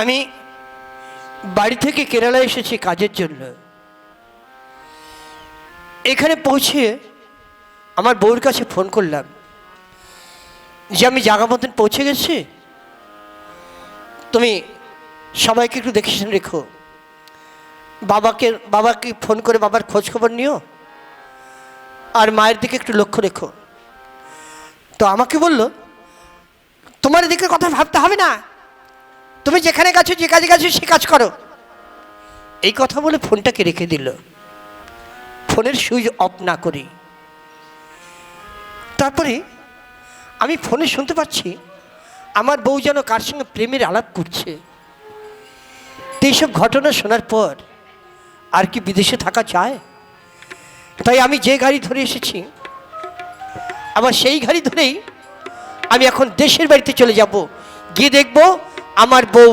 আমি বাড়ি থেকে কেরালা এসেছি কাজের জন্য। এখানে পৌঁছে আমার বউর কাছে ফোন করলাম যে, আমি জায়গা মতন পৌঁছে গেছি? তুমি সবাইকে একটু দেখে শুনে রেখো। বাবাকে বাবাকে ফোন করে বাবার খোঁজ খবর নিও আর মায়ের দিকে একটু লক্ষ্য রেখো। তো আমাকে বলল, তোমার দিকে কথা ভাবতে হবে না। তুমি যেখানে গেছো, যে কাজে গেছো, সে কাজ করো। এই কথা বলে ফোনটাকে রেখে দিল। ফোনের সুইচ অফ না করি। তারপরে আমি ফোনে শুনতে পাচ্ছি, আমার বউ যেন কার সঙ্গে প্রেমের আলাপ করছে। তো এইসব ঘটনা শোনার পর আর কি বিদেশে থাকা চায় তাই আমি যে গাড়ি ধরে এসেছি, আবার সেই গাড়ি ধরেই আমি এখন দেশের বাড়িতে চলে যাব। গিয়ে দেখব আমার বউ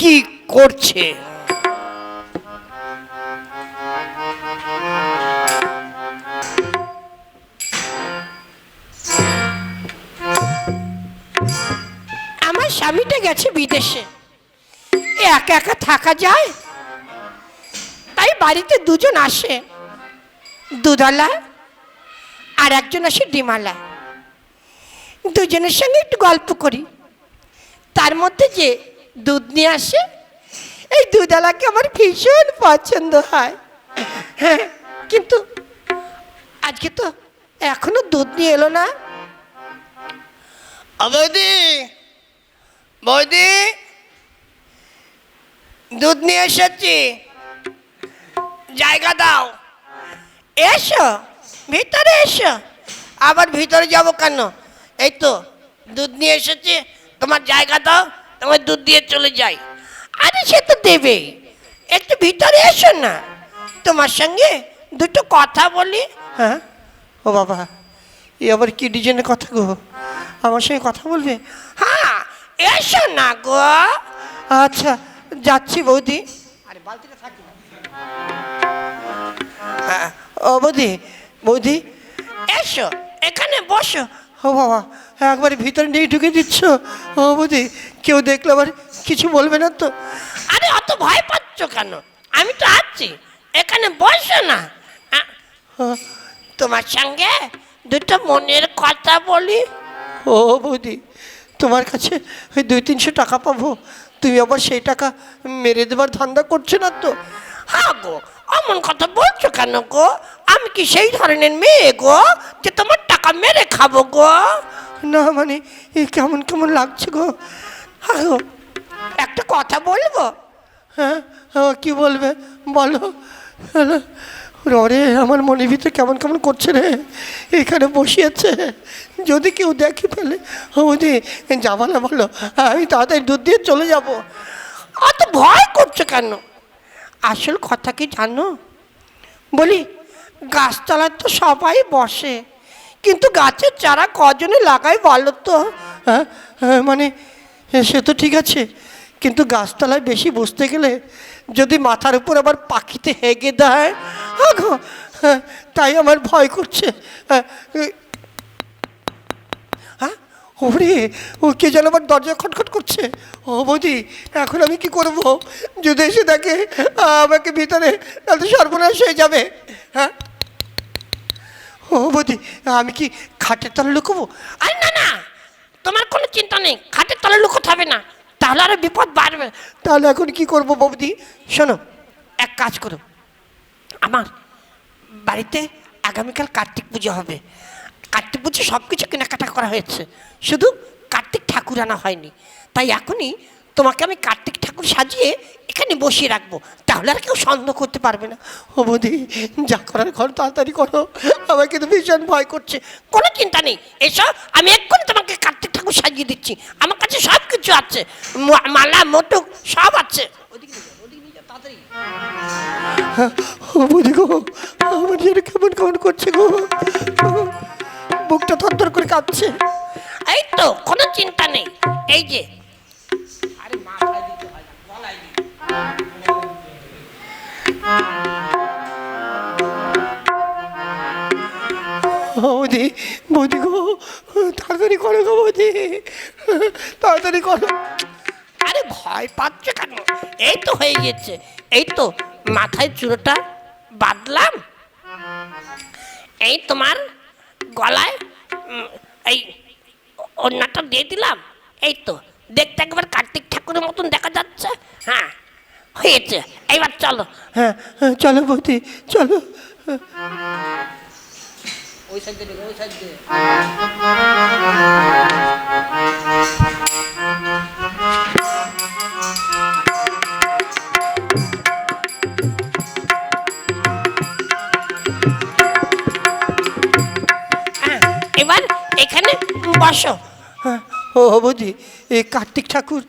কি করছে? আমার স্বামীটা গেছে বিদেশে। একা একা থাকা যায়? তাই বাড়িতে দুজন আসে। দুধওয়ালা আর একজন আসে ডিমালা দুজনের সঙ্গে একটু গল্প করি। তার মধ্যে যে দুধ নিয়ে আসে এই দুধওয়ালাকে আমার ভীষণ পছন্দ হয়। হ্যাঁ কিন্তু আজকে তো এখনও দুধ নিয়ে এলো না। বৌদি বৌদি দুধ নিয়ে এসেছি। জায়গা দাও। এসো ভিতরে এসো। আবার ভিতরে যাব কেন? এই তো দুধ নিয়ে এসেছি। তোমার জায়গা দাও তোমার দুধ দিয়ে চলে যাই। আরে সে তো দেবেই একটু ভিতরে এসো না। তোমার সঙ্গে দুটো কথা বলি হ্যাঁ? ও বাবা এ আবার কি ডিজাইনের কথা গো? আমার সঙ্গে কথা বলবে? হ্যাঁ এসো না গো। আচ্ছা যাচ্ছি বৌদি। আরে বালতিটা থাকি। হ্যাঁ, ও বৌদি বৌদি। এসো এখানে বসো। ও বাবা একবারে ভিতরে নিয়ে ঢুকে দিচ্ছ? ও বৌদি কেউ দেখলে আবার কিছু বলবে না তো? আরে অত ভয় পাচ্ছ কেন? আমি তো আছি এখানে বসো না। তোমার সঙ্গে দুটো মনের কথা বলি। ও বৌদি তোমার কাছে ওই দুই তিনশো টাকা পাবো। তুমি আবার সেই টাকা মেরে দেবার ধান্দা করছ না তো? হ্যাঁ গো অমন কথা বলছো কেন গো? আমি কি সেই ধরনের মেয়ে গো যে তোমার টাকা মেরে খাব গো? না মানে এ কেমন কেমন লাগছে গো? হ্যাঁ একটা কথা বলব? হ্যাঁ হ্যাঁ, কি বলবে? বলো। হ্যালো রে আমার মনের ভিতরে কেমন কেমন করছে রে? এখানে বসিয়েছে। যদি কেউ দেখে ফেলে ওদি যাব না বলো আমি তাড়াতাড়ি দুধ দিয়ে চলে যাব। অত ভয় করছ কেন? আসল কথা কি জানো? বলি গাছতলায় তো সবাই বসে কিন্তু গাছের চারা কজনে লাগাই বলো তো? হ্যাঁ হ্যাঁ, মানে সে তো ঠিক আছে কিন্তু গাছতলায় বেশি বসতে গেলে যদি মাথার উপর আবার পাখিতে হেগে দেয় আগো হ্যাঁ, তাই আমার ভয় করছে হ্যাঁ, হ্যাঁ ওরে, ও কে যেন আবার দরজা খটখট করছে। ও বৌদি, এখন আমি কি করব? যদি এসে দেখে আমাকে ভিতরে তাহলে সর্বনাশ হয়ে যাবে। হ্যাঁ? ও বৌদি, আমি কি খাটের তলে লুকবো? আরে না না, তোমার কোনো চিন্তা নেই, খাটের তলে লুকোতে হবে না। তাহলে আরও বিপদ বাড়বে। তাহলে এখন কি করব বৌদি? শোনো, এক কাজ করো। আমার বাড়িতে আগামীকাল কার্তিক পুজো হবে। কার্তিক পুজো সব কিছু কেনাকাটা করা হয়েছে। শুধু কার্তিক ঠাকুর আনা হয়নি। তাই এখনই তোমাকে আমি কার্তিক ঠাকুর সাজিয়ে এখানে বসিয়ে রাখব। তাহলে আর কেউ সন্দেহ করতে পারবে না। ও বৌদি, যা করার ঘর তাড়াতাড়ি করো। আমার কিন্তু ভীষণ ভয় করছে। কোনো চিন্তা নেই। এসো, আমি এক্ষুনি তোমাকে কার্তিক ঠাকুর সাজিয়ে দিচ্ছি। আমার কাছে সব কিছু আছে মালা, মোটুক, সব আছে। তাড়াতাড়ি। ও বুঝি গো আমার কেমন কেমন করছে গো? বুকটা থরথর করে কাঁপছে। এই তো কোনো চিন্তা নেই। এই যে। আরে মাথায় দিতে হয় না গলায় বৌদি বৌদি গো তাড়াতাড়ি করো গো বৌদি। তাড়াতাড়ি করো। আরে ভয় পাচ্ছ কেন? এই তো হয়ে গেছে। এই তো মাথায় চুড়োটা বাঁধলাম। এই তোমার গলায় এই অন্যটা দিয়ে দিলাম। এই তো দেখতে একবার কার্তিক ঠাকুরের মতন দেখা যাচ্ছে। হ্যাঁ হয়েছে। এইবার চলো। হ্যাঁ হ্যাঁ, চলো বৌদি চলো। ওই সাইড দিয়ে ওই সাইড হ্যাঁ, এখানে? বসো। হ্যাঁ ও বৌদি এই কার্তিক ঠাকুর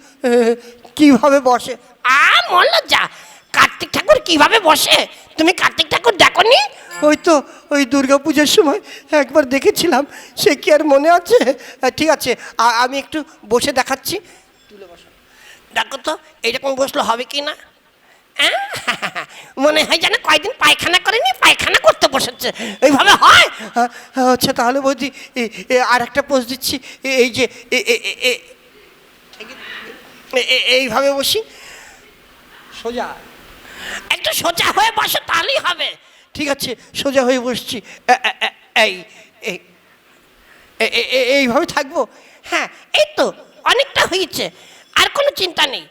কীভাবে বসে? আ মল্ল যা কার্তিক ঠাকুর কীভাবে বসে? তুমি কার্তিক ঠাকুর দেখনি? ওই তো ওই দুর্গা পুজোর সময় একবার দেখেছিলাম সে কি আর মনে আছে? ঠিক আছে আমি একটু বসে দেখাচ্ছি। তুলে বসো দেখো তো এইরকম বসলে হবে কি না? মনে হয় যেন কয়দিন পায়খানা করেনি পায়খানা করতে বসেছে এইভাবে হয় আচ্ছা তাহলে বৌদি আর একটা পোজ দিচ্ছি এই যে এইভাবে বসি সোজা একটু সোজা হয়ে বসো তাহলেই হবে ঠিক আছে সোজা হয়ে বসছি এই এইভাবে থাকব হ্যাঁ এই তো অনেকটা হয়েছে আর কোনো চিন্তা নেই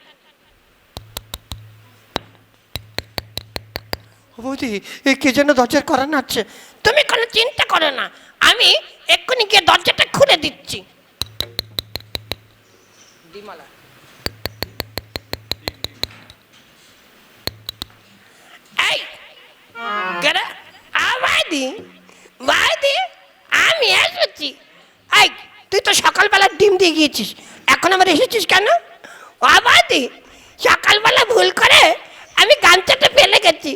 বৌদি, এ কে যেন দরজার করা নাচ্ছে তুমি কোনো চিন্তা করো না, আমি এক্ষুনি গিয়ে দরজাটা খুলে দিচ্ছি। এই কেরে আবাদি বাদি আমি এসেছি। এই, তুই তো সকালবেলা ডিম দিয়ে গিয়েছিস, এখন আবার এসেছিস কেন? আবাদি সকালবেলা ভুল করে আমি গামছাটা ফেলে গেছি।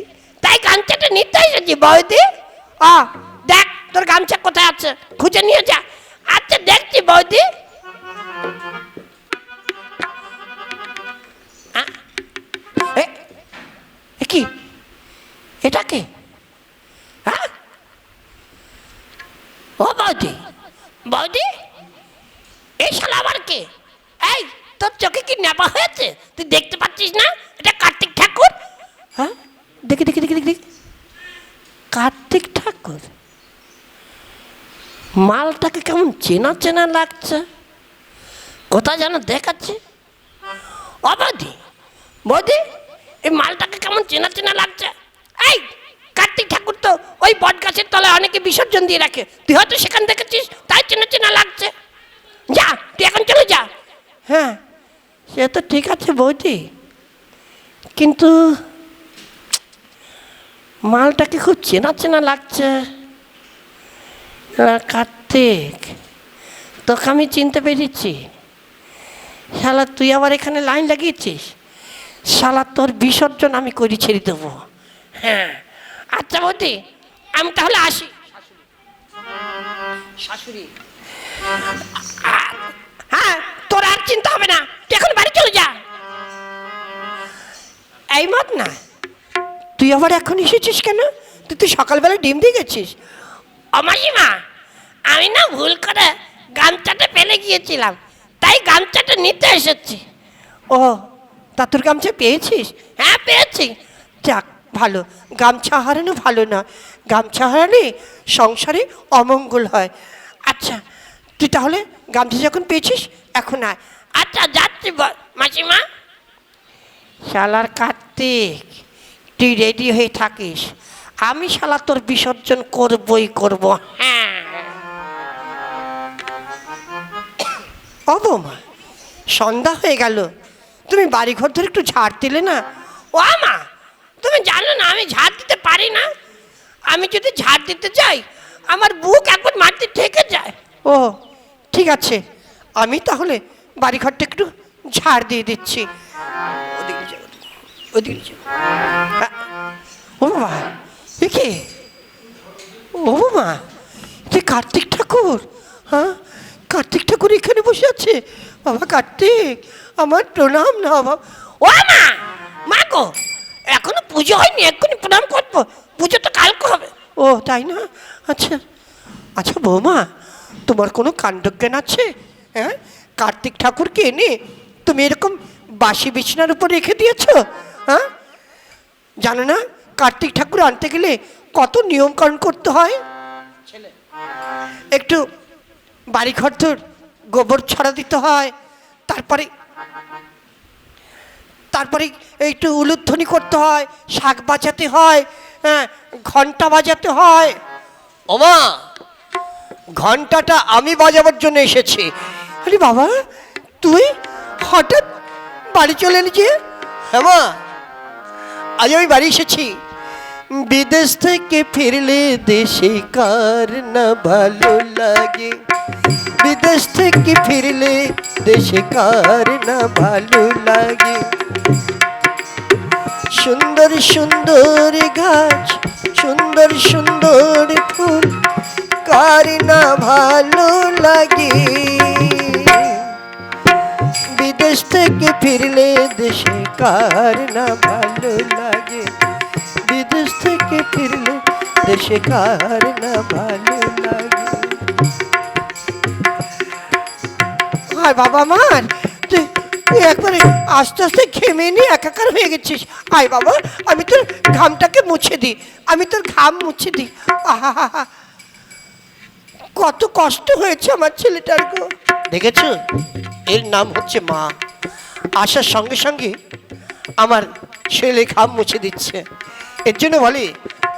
তাই গামছাটা নিতে এসেছি, বৌদি। ও দেখ, তোর গামছা কোথায় আছে? খুঁজে নিয়ে যা। আচ্ছা দেখছি, বৌদি। কি? এটা কে? হ্যাঁ ও, বৌদি। বৌদি, এই শালা আবার কে? এই, তোর চোখে কি নেপা হয়েছে? তুই দেখতে পাচ্ছিস না? এটা কার্তিক ঠাকুর? হ্যাঁ? দেখি দেখি দেখি দেখি। কার্তিক ঠাকুর মালটাকে কেমন চেনা চেনা লাগছে? কোথায় যেন দেখাচ্ছে? বৌদি বৌদি, এই মালটাকে কেমন চেনা চেনা লাগছে? এই কার্তিক ঠাকুর তো ওই বট গাছের তলায় অনেকে বিসর্জন দিয়ে রাখে। তুই হয়তো সেখান দেখেছিস, তাই চেনা চেনা লাগছে। যা, তুই এখন চলে যা। হ্যাঁ সে তো ঠিক আছে বৌদি। কিন্তু মালটাকে খুব চেনা চেনা লাগছে? কার্তিক তোকে আমি চিনতে পেরেছি। শালা তুই আবার এখানে লাইন লাগিয়েছিস? শালা তোর বিসর্জন আমি করি ছেড়ে দেবো। হ্যাঁ। আচ্ছা বৌদি আমি তাহলে আসি। শাশুড়ি। হ্যাঁ তোর আর চিন্তা হবে না। তুই এখন বাড়ি চলে যা। এই মত না। তুই আবার এখন এসেছিস কেন? তুই তুই সকালবেলা ডিম দিয়ে গেছিস। অমাসিমা আমি না ভুল করে গামছাটা ফেলে গিয়েছিলাম তাই গামছাটা নিতে এসেছি। ও তা তোর গামছা পেয়েছিস? হ্যাঁ পেয়েছি। যাক ভালো। গামছা হারানো ভালো না। গামছা হারালে সংসারে অমঙ্গল হয়। আচ্ছা তুই তাহলে গামছা যখন পেয়েছিস এখন আয়। আচ্ছা যাচ্ছি মাসিমা। শালার কার্তিক। তুই রেডি হয়ে থাকিস। আমি শালা তোর বিসর্জন করবই করব হ্যাঁ। অবমা সন্ধ্যা হয়ে গেল। তুমি বাড়ি ঘর ধরে একটু ঝাড় দিলে না? ও মা, তুমি জানো না আমি ঝাড় দিতে পারি না? আমি যদি ঝাড় দিতে যাই, আমার বুক এখন মাটিতে ঠেকে যায়। ও, ঠিক আছে। আমি তাহলে বাড়ি ঘরটা একটু ঝাড় দিয়ে দিচ্ছি। ওদিকে ও বাবা এ কে ও, মা তুই কার্তিক ঠাকুর হ্যাঁ? কার্তিক ঠাকুর এখানে বসে আছে। বাবা কার্তিক, আমার প্রণাম না, বাবা। ও, মা মা গো, এখনও পুজো হয়নি, এক্ষুনি প্রণাম করব। পুজো তো কালকে হবে। ও, তাই না? আচ্ছা আচ্ছা বৌমা, তোমার কোনো কাণ্ডজ্ঞান আছে? হ্যাঁ? কার্তিক ঠাকুরকে এনে তুমি এরকম বাসি বিছানার উপর রেখে দিয়েছ? হ্যাঁ? জানো না? কার্তিক ঠাকুর আনতে গেলে কত নিয়মকানুন করতে হয়? একটু বাড়ি তোর গোবর ছড়া দিতে হয় তারপরে তারপরে একটু উলুধ্বনি করতে হয় শাক বাজাতে হয় হ্যাঁ ঘণ্টা বাজাতে হয়। ওমা! ঘন্টাটা আমি বাজাবার জন্য এসেছি। আরে বাবা তুই হঠাৎ বাড়ি চলে এলি যে? হ্যাঁ মা। আজ আমি বাড়ি এসেছি। বিদেশ থেকে ফিরলে দেশে কার না ভালো লাগে? বিদেশ থেকে ফিরলে দেশে কার না ভালো লাগে? সুন্দর সুন্দর গাছ, সুন্দর সুন্দর ফুল, কার না ভালো লাগে? বিদেশ থেকে ফিরলে দেশে কার না ভালো লাগে? বিদেশ থেকে ফিরলে দেশে কার না ভালো লাগে? আর বাবা মার তুই একবারে আস্তে আস্তে ঘেমে নিয়ে একাকার হয়ে গেছিস। আয় বাবা, আমি তোর ঘামটাকে মুছে দিই, আমি তোর ঘাম মুছে দিই। আহা হা হা কত কষ্ট হয়েছে আমার ছেলেটার গো। দেখেছ? এর নাম হচ্ছে মা। আসার সঙ্গে সঙ্গে আমার ছেলে ঘাম মুছে দিচ্ছে। এর জন্য বলে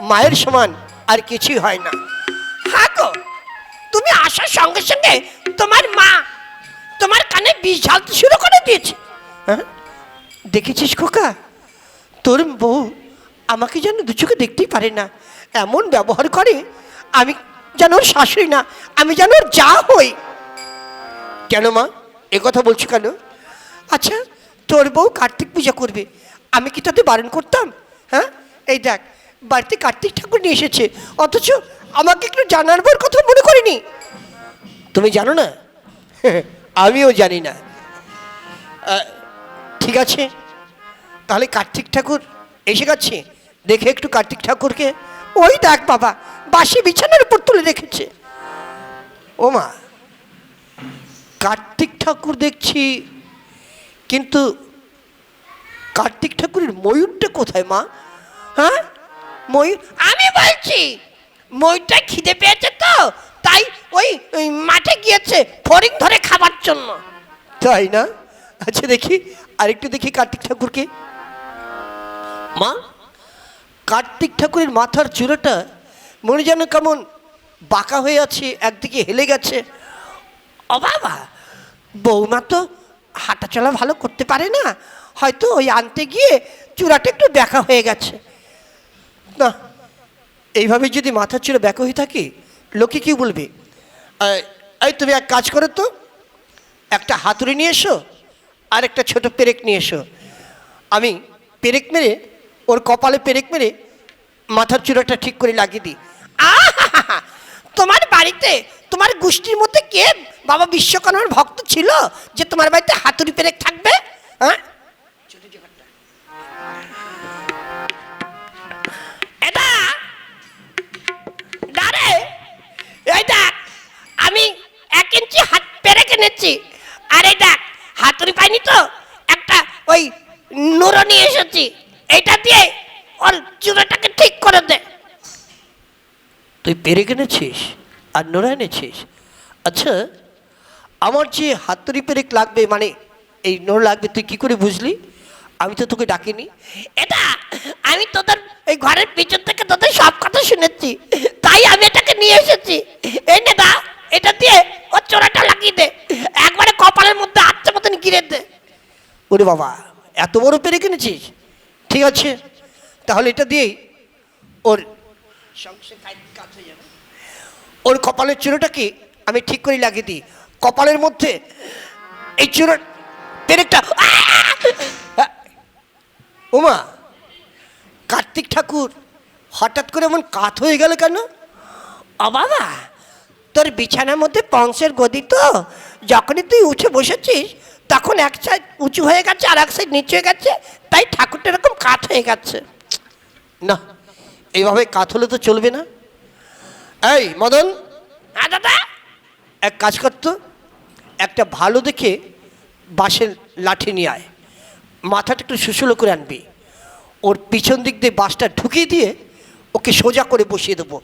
মায়ের সমান আর কিছুই হয় না। হ্যাঁ গো তুমি আসার সঙ্গে সঙ্গে তোমার মা তোমার কানে বিষ ঝালতে শুরু করে দিয়েছে। হ্যাঁ? দেখেছিস খোকা? তোর বউ আমাকে যেন দু চোখে দেখতেই পারে না। এমন ব্যবহার করে আমি যেন ওর শাশুড়ি না, আমি যেন ওর যা হই। কেন মা? এ কথা বলছো কেন? আচ্ছা তোর বউ কার্তিক পূজা করবে, আমি কি তাতে বারণ করতাম? হ্যাঁ? এই দেখ, বাড়িতে কার্তিক ঠাকুর নিয়ে এসেছে, অথচ আমাকে একটু জানারবার কথা মনে করিনি। তুমি জানো না? আমিও জানি না। ঠিক আছে। তাহলে কার্তিক ঠাকুর এসে গেছে? দেখে একটু কার্তিক ঠাকুরকে ওই দেখ বাবা বাসি বিছানার উপর তুলে রেখেছে। ও মা কার্তিক ঠাকুর দেখছি, কিন্তু কার্তিক ঠাকুরের ময়ূরটা কোথায় মা? হ্যাঁ? ময়ূর, আমি বলছি, ময়ূরটা খিদে পেয়েছে তো, তাই ওই মাঠে গিয়েছে ফরিং ধরে খাবার জন্য। তাই না? আচ্ছা দেখি, আরেকটু দেখি কার্তিক ঠাকুরকে। মা কার্তিক ঠাকুরের মাথার চূড়াটা মনে যেন কেমন বাঁকা হয়ে আছে, একদিকে হেলে গেছে। ও বাবা, বৌমা তো হাঁটাচলা ভালো করতে পারে না, হয়তো ওই আনতে গিয়ে চূড়াটা একটু ব্যাকা হয়ে গেছে। না, এইভাবে যদি মাথার চূড়া ব্যাকা হয়ে থাকে, লোকে কি বলবে? এই তুমি এক কাজ করো তো, একটা হাতুড়ি নিয়ে এসো আর একটা ছোট পেরেক নিয়ে এসো। আমি পেরেক মেরে ওর কপালে পেরেক মেরে মাথার চূড়াটা ঠিক করে লাগিয়ে দিই! তোমার বাড়িতে, তোমার গোষ্ঠীর মধ্যে কে বাবা বিশ্বকর্মার ভক্ত ছিল যে তোমার বাড়িতে হাতুড়ি পেরেক থাকবে? হ্যাঁ? এটা এই দেখ, আমি এক ইঞ্চি হাত পেরেক এনেছি, আর দেখ, হাতুড়ি পাইনি তো, একটা ওই নুরো নিয়ে এসেছি। এইটা দিয়ে ওর চূড়াটাকে ঠিক করে দে। তুই পেরে এনেছিস আর নোড়া এনেছিস? আচ্ছা আমার যে হাতুড়ি পেরেক লাগবে মানে এই নোড় লাগবে তুই কি করে বুঝলি? আমি তো তোকে ডাকিনি। এটা আমি তোদের এই ঘরের পিছন থেকে তোদের সব কথা শুনেছি। তাই আমি এটাকে নিয়ে এসেছি। এই নে দা এটা দিয়ে ওর চোরাটা লাগিয়ে দে। একবারে কপালের মধ্যে আচ্ছা মতন গিরে দে। ওরে বাবা এত বড় পেরে এনেছিস? ঠিক আছে তাহলে এটা দিয়েই ওর হয়ে। ওর কপালের চূড়োটাকে আমি ঠিক করে লাগিয়ে দিই কপালের মধ্যে এই চূড়ো পেরেকটা! ওমা কার্তিক ঠাকুর হঠাৎ করে এমন কাত হয়ে গেল কেন ও বাবা, তোর বিছানার মধ্যে পংসের গদি তো, যখনই তুই উঠে বসেছিস তখন এক সাইড উঁচু হয়ে গেছে আর এক সাইড নিচু হয়ে গেছে তাই ঠাকুরটা এরকম কাত হয়ে গেছে। না এইভাবে কাত হলে তো চলবে না। এই মদন হ্যাঁ দাদা। এক কাজ করতো একটা ভালো দেখে বাঁশের লাঠি নিয়ে আয়। মাথাটা একটু সুসুলো করে আনবি। ওর পিছন দিক দিয়ে বাসটা ঢুকিয়ে দিয়ে ওকে সোজা করে বসিয়ে দেবো।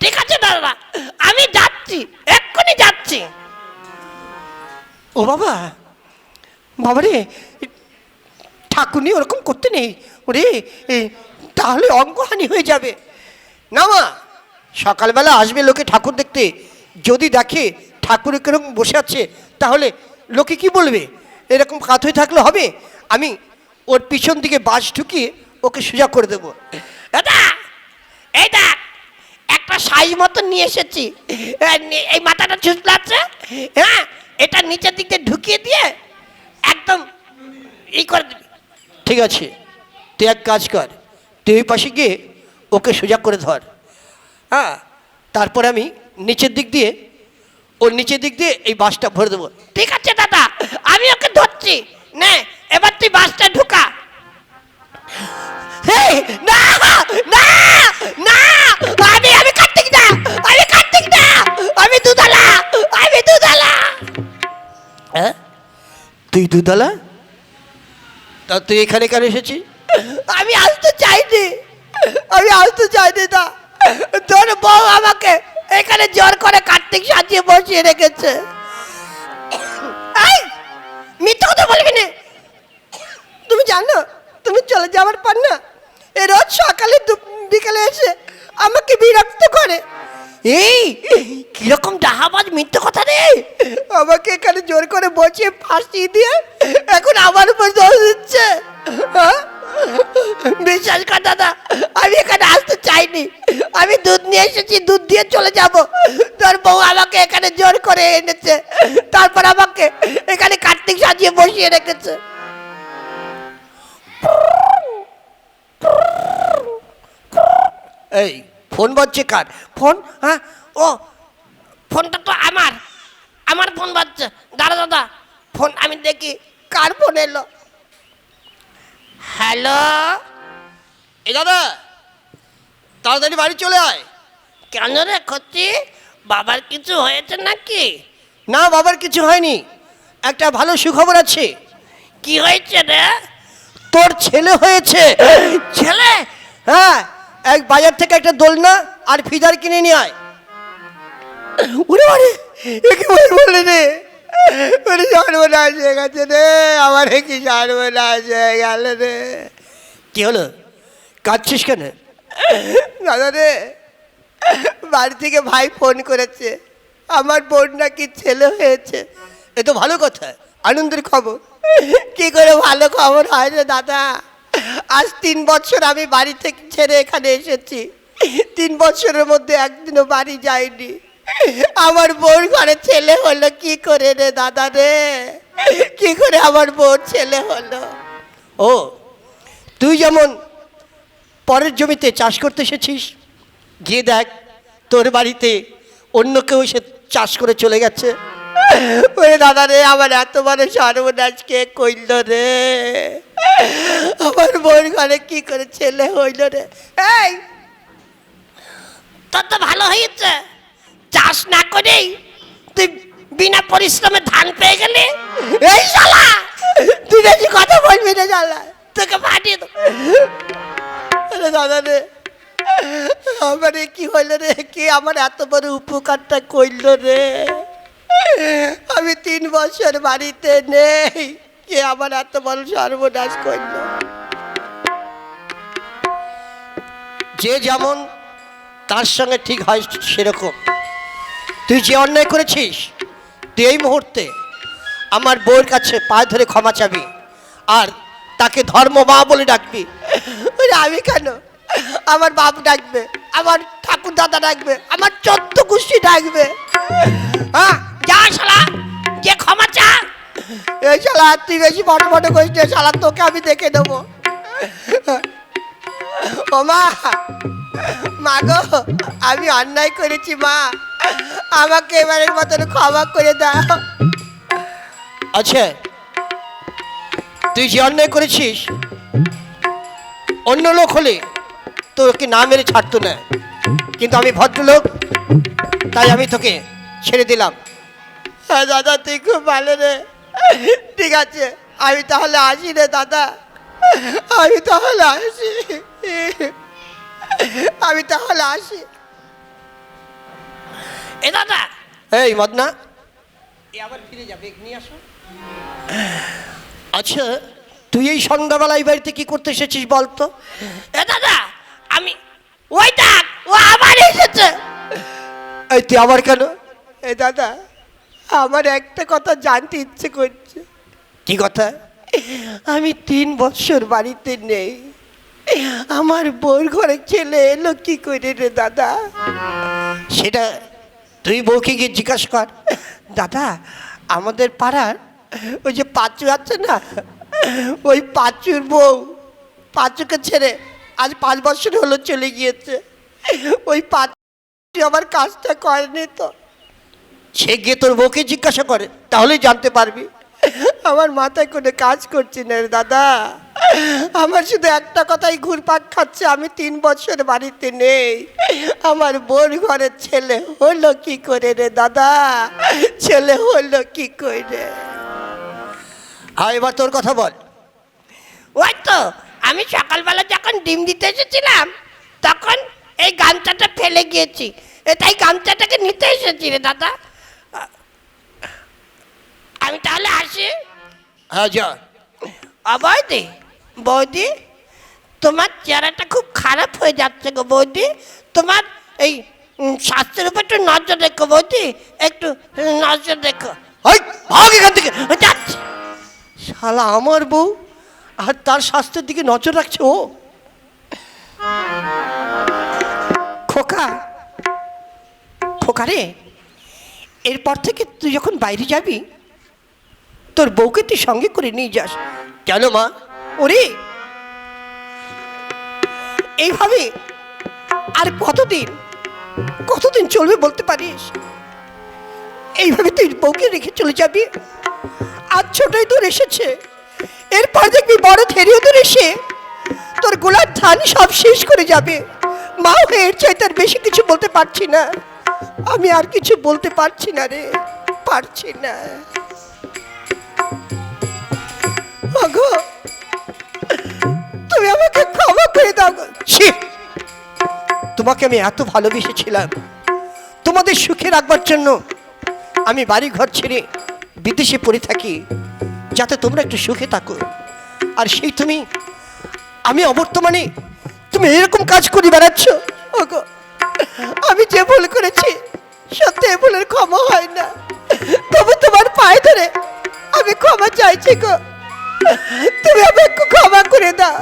ঠিক আছে দাদা। আমি যাচ্ছি এক্ষুনি যাচ্ছি। ও বাবা বাবা রে ঠাকুরনি ওরকম করতে নেই। ওরে তাহলে অঙ্গহানি হয়ে যাবে। না মা, সকালবেলা আসবে লোকে ঠাকুর দেখতে। যদি দেখে ঠাকুর কীরকম বসে আছে, তাহলে লোকে কি বলবে? এরকম কাত হয়ে থাকলে হবে? আমি ওর পিছন দিকে বাস ঢুকিয়ে ওকে সোজা করে দেবো। দাদা এই দেখ, একটা সাইজ মতো নিয়ে এসেছি। এই মাথাটা ছুচলাচ্ছে হ্যাঁ? এটা নিচের দিক ঢুকিয়ে দিয়ে একদম ই করে। দিবি ঠিক আছে, তুই এক কাজ কর, তুই ওই পাশে গিয়ে ওকে সোজা করে ধর। হ্যাঁ তারপর আমি নিচের দিক দিয়ে, ওর নিচের দিক দিয়ে এই বাসটা ভরে দেবো। ঠিক আছে দাদা, আমি ওকে ধরছি। নে, এবার তুই বাসটা ঢুকা। না না না, আমি কার্তিক কার্তিক আমি হ্যাঁ? তুই দুতলা? তা তুই এখানে কেন এসেছিস? আমি আসতে চাইনি। আমি আসতে চাইনি তা তোর বউ আমাকে এখানে জোর করে কার্তিক সাজিয়ে বসিয়ে রেখেছে। মিথ্যে কথা বলবি না। তুমি জানো তুমি চলে যাওয়ার পর না এ রোজ সকালে বিকেলে এসে আমাকে বিরক্ত করে। এই কীরকম ডাহাবাজ মিথ্যে কথা রে? আমাকে এখানে জোর করে বসিয়ে ফাঁসিয়ে দিয়ে এখন আমার উপর দোষ দিচ্ছে। হ্যাঁ? বিশ্বাস কর দাদা আমি এখানে আসতে চাইনি। আমি দুধ নিয়ে এসেছি দুধ দিয়ে চলে যাব। তোর বউ আমাকে এখানে জোর করে এনেছে। তারপর আমাকে এখানে কার্তিক সাজিয়ে বসিয়ে রেখেছে। এই ফোন বাজছে কার? ফোন? হ্যাঁ? ও ফোনটা তো আমার। আমার ফোন বাজছে। দাদা দাদা। ফোন আমি দেখি কার ফোন এলো? হ্যালো? এ দাদা তাড়াতাড়ি বাড়ি চলে আয়। কেন রে খচ্ছি বাবার কিছু হয়েছে নাকি? না বাবার কিছু হয়নি। একটা ভালো সুখবর আছে। কি হয়েছে রে? তোর ছেলে হয়েছে। ছেলে? হ্যাঁ। এক বাজার থেকে একটা দোলনা আর ফিদার কিনে নিয়ে আয়। বলে রে? ওরে সর্বনাশ হয়ে গেছে রে আমার কি সর্বনাশ হয়ে গেল রে? কি হলো? কাঁদছিস কেন? দাদা রে বাড়ি থেকে ভাই ফোন করেছে আমার বোন নাকি ছেলে হয়েছে। এ তো ভালো কথা আনন্দের খবর। কি করে ভালো খবর হয় রে দাদা? আজ তিন বছর আমি বাড়ি থেকে ছেড়ে এখানে এসেছি। তিন বছরের মধ্যে একদিনও বাড়ি যাইনি। আমার বোন ঘরে ছেলে হলো, কি করে রে দাদা রে? কি করে আমার বোন ছেলে হলো? ও, তুই যেমন পরের জমিতে চাষ করতে এসেছিস, গিয়ে দেখ, তোর বাড়িতে অন্য কেউ এসে চাষ করে চলে গেছে। ওরে দাদা রে আমার এত বড় সর্বনাশ কে কইল রে? আমার বোন ঘরে কি করে ছেলে হইল রে? এই তোর তো ভালো হয়েছে। চাষ না করেই তুই বিনা পরিশ্রমে ধান পেয়ে গেলি? এই শালা! তুই বেশি কথা বলবি না শালা। তোকে পাঠিয়ে দেবো। আরে দাদা রে আমার কি হইল রে? কে আমার এত বড় উপকারটা কইল রে? আমি তিন বছর বাড়িতে নেই। কে আমার এত বড় সর্বনাশ করল? যে যেমন তার সঙ্গে ঠিক হয় সেরকম। তুই যে অন্যায় করেছিস, তুই এই মুহূর্তে আমার বউয়ের কাছে পায়ে ধরে ক্ষমা চাবি আর তাকে ধর্ম মা বলে ডাকবি। আমি কেন? আমার বাপ ডাকবে, আমার ঠাকুর দাদা ডাকবে, আমার চোদ্দ গোষ্ঠী ডাকবে। হ্যাঁ? যা শালা যে ক্ষমা চা এই শালা তুই বেশি বড় বড় করিস না, শালা তোকে আমি দেখে দেবো। ও মা মা গো আমি অন্যায় করেছি মা। আমাকে এবারের মতন ক্ষমা করে দাও। আচ্ছা তুই যে অন্যায় করেছিস অন্য লোক হলে তোকে না মেরে ছাড়তো না। কিন্তু আমি ভদ্রলোক তাই আমি তোকে ছেড়ে দিলাম। হ্যাঁ দাদা তুই খুব ভালো রে। ঠিক আছে আমি তাহলে আসি রে দাদা। আমি তাহলে আসি। আমি তাহলে আসি। এ দাদা। এই মদনা। এ আবার ফিরে যাবে নিয়ে আসো। আচ্ছা তুই এই সন্ধ্যাবেলা এই বাড়িতে কি করতে এসেছিস বলতো এ দাদা আমি ওই ডাক ও আবার এসেছে। এই তুই আবার কেন? এই দাদা আমার একটা কথা জানতে ইচ্ছে করছে। কি কথা? আমি তিন বছর বাড়িতে নেই। আমার বউর ঘরে ছেলে এলো কি করে রে দাদা? সেটা তুই বউকে গিয়ে জিজ্ঞাসা কর। দাদা আমাদের পাড়ার ওই যে পাঁচু আছে না ওই পাঁচুর বউ পাঁচুকে ছেড়ে আজ পাঁচ বছর হলো চলে গিয়েছে। ওই পাঁচু আমার কাজটা করেনি তো। সে গিয়ে তোর বউকে জিজ্ঞাসা করে তাহলেই জানতে পারবি। আমার মাথায় কোনো কাজ করছি না রে দাদা। আমার শুধু একটা কথাই ঘুরপাক খাচ্ছে আমি তিন বছর বাড়িতে নেই। আমার বোন ঘরের ছেলে হলো কি করে রে দাদা? ছেলে হলো কি করে? হ্যাঁ এবার তোর কথা বল। ওই তো আমি সকালবেলা যখন ডিম দিতে এসেছিলাম তখন এই গামছাটা ফেলে গিয়েছি। এ তাই গামছাটাকে নিতে এসেছি রে দাদা। আমি তাহলে আসি? হ্যাঁ যা। বৌদি বৌদি তোমার চেহারাটা খুব খারাপ হয়ে যাচ্ছে গো বৌদি তোমার এই স্বাস্থ্যের উপর একটু নজর রেখো বৌদি একটু নজর রেখো। ওই ভাগ এখান থেকে। যাচ্ছি শালা আমার বউ আর তার স্বাস্থ্যের দিকে নজর রাখছে ও। খোকা। খোকা রে। এরপর থেকে তুই যখন বাইরে যাবি তোর বউকে তুই সঙ্গে করে নিয়ে যাস। কেন মা? ওরে! এইভাবে আর কতদিন কতদিন চলবে বলতে পারিস? এইভাবে তুই বউকে রেখে চলে যাবি? আজ ছোটই তোর এসেছে। এরপর দেখবি বড় থেরিও তোর এসে তোর গোলার ধান সব শেষ করে যাবে। মা হয়ে এর চাইতে আর বেশি কিছু বলতে পারছি না। আমি আর কিছু বলতে পারছি না রে, পারছি না। তুমি আমাকে ক্ষমা করে দাও! তোমাকে আমি এত ভালোবেসেছিলাম। তোমাদের সুখে রাখবার জন্য আমি বাড়ি ঘর ছেড়ে বিদেশে পড়ে থাকি, যাতে তোমরা একটু সুখে থাকো। আর সেই তুমি, আমি অবর্তমানে তুমি এরকম কাজ করে বেড়াচ্ছ? আমি যে ভুল করেছি সত্যি ভুলের ক্ষমা হয় না। তবু তোমার পায়ে ধরে আমি ক্ষমা চাইছি গো। তুমি আমাকে ক্ষমা করে দাও।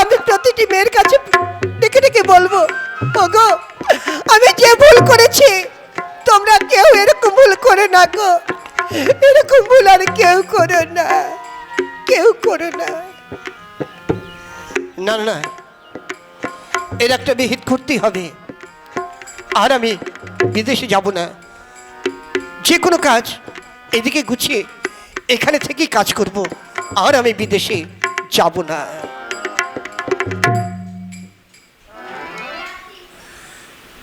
আমি প্রতিটি মেয়ের কাছে ডেকে ডেকে বলব, ওগো, আমি যে ভুল করেছি, তোমরা কেউ এরকম ভুল করে না গো। এরকম ভুল আর কেউ করো না। কেউ করো না না না। এর একটা বিহিত করতেই হবে। আর আমি বিদেশে যাব না। যে কোনো কাজ এদিকে গুছিয়ে এখানে থেকেই কাজ করব। আর আমি বিদেশে যাব না।